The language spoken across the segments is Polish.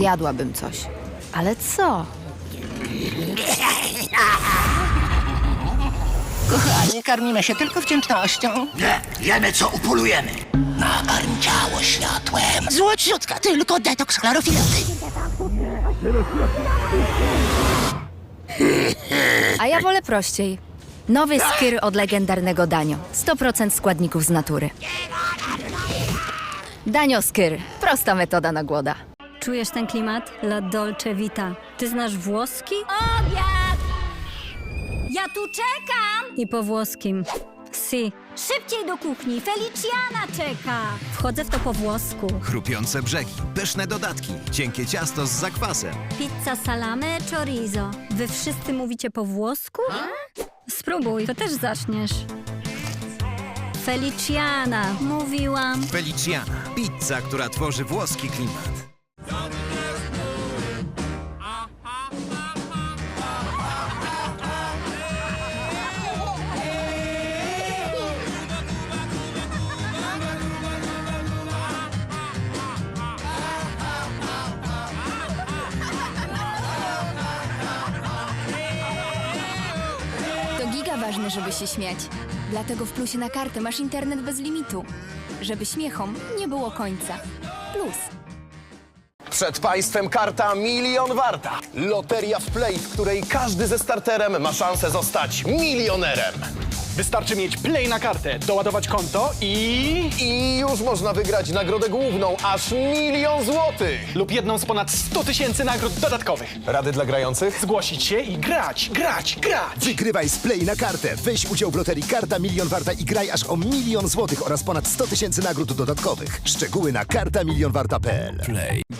Zjadłabym coś. Ale co? Kochani, karmimy się tylko wdzięcznością. Nie, jemy co upolujemy. Nakarm ciało światłem. Złociutka, tylko detoks chlorofilowy. A ja wolę prościej. Nowy skyr od legendarnego Danio. 100% składników z natury. Danio Skyr. Prosta metoda na głoda. Czujesz ten klimat? La dolce vita. Ty znasz włoski? Obiad! Ja tu czekam! I po włoskim. Si. Szybciej do kuchni, Feliciana czeka! Wchodzę w to po włosku. Chrupiące brzegi, pyszne dodatki, cienkie ciasto z zakwasem. Pizza salame chorizo. Wy wszyscy mówicie po włosku? Spróbuj, to też zaczniesz. Feliciana, mówiłam. Feliciana, pizza, która tworzy włoski klimat. Giga ważne, żeby się śmiać. Dlatego w plusie na kartę masz internet bez limitu. Żeby śmiechom nie było końca. Plus. Przed Państwem karta milion warta. Loteria w play, w której każdy ze starterem ma szansę zostać milionerem. Wystarczy mieć play na kartę, doładować konto i... I już można wygrać nagrodę główną, aż milion złotych. lub jedną z ponad 100 tysięcy nagród dodatkowych. Rady dla grających? Zgłosić się i grać, grać, grać! Wygrywaj z Play na kartę. Weź udział w loterii Karta Milion Warta i graj aż o milion złotych oraz ponad 100 tysięcy nagród dodatkowych. Szczegóły na kartamilionwarta.pl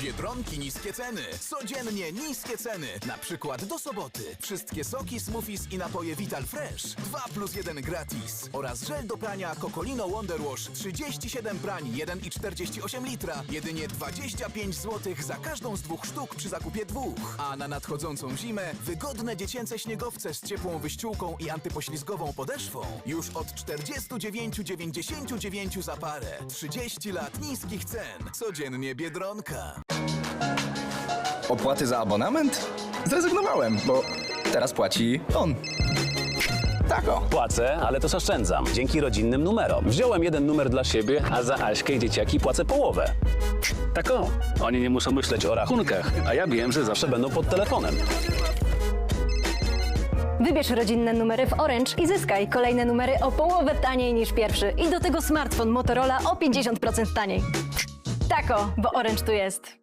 Biedronki niskie ceny. Codziennie niskie ceny. Na przykład do soboty. Wszystkie soki, smoothies i napoje Vital Fresh. 2 plus 1 gratis. Oraz żel do prania Cocolino Wonder Wash. 37 prań, 1,48 litra. Jedynie 25 zł za każdą z dwóch sztuk przy zakupie dwóch. A na nadchodzącą zimę wygodne dziecięce śniegowce z ciepłą wyściółką i antypoślizgową podeszwą. Już od 49,99 za parę. 30 lat niskich cen. Codziennie Biedronka. Opłaty za abonament? Zrezygnowałem, bo teraz płaci on. Tako. Płacę, ale też oszczędzam. Dzięki rodzinnym numerom. Wziąłem jeden numer dla siebie, a za Aśkę i dzieciaki płacę połowę. Tak o, oni nie muszą myśleć o rachunkach, a ja wiem, że zawsze będą pod telefonem. Wybierz rodzinne numery w Orange i zyskaj kolejne numery o połowę taniej niż pierwszy. I do tego smartfon Motorola o 50% taniej. Tako, bo Orange tu jest.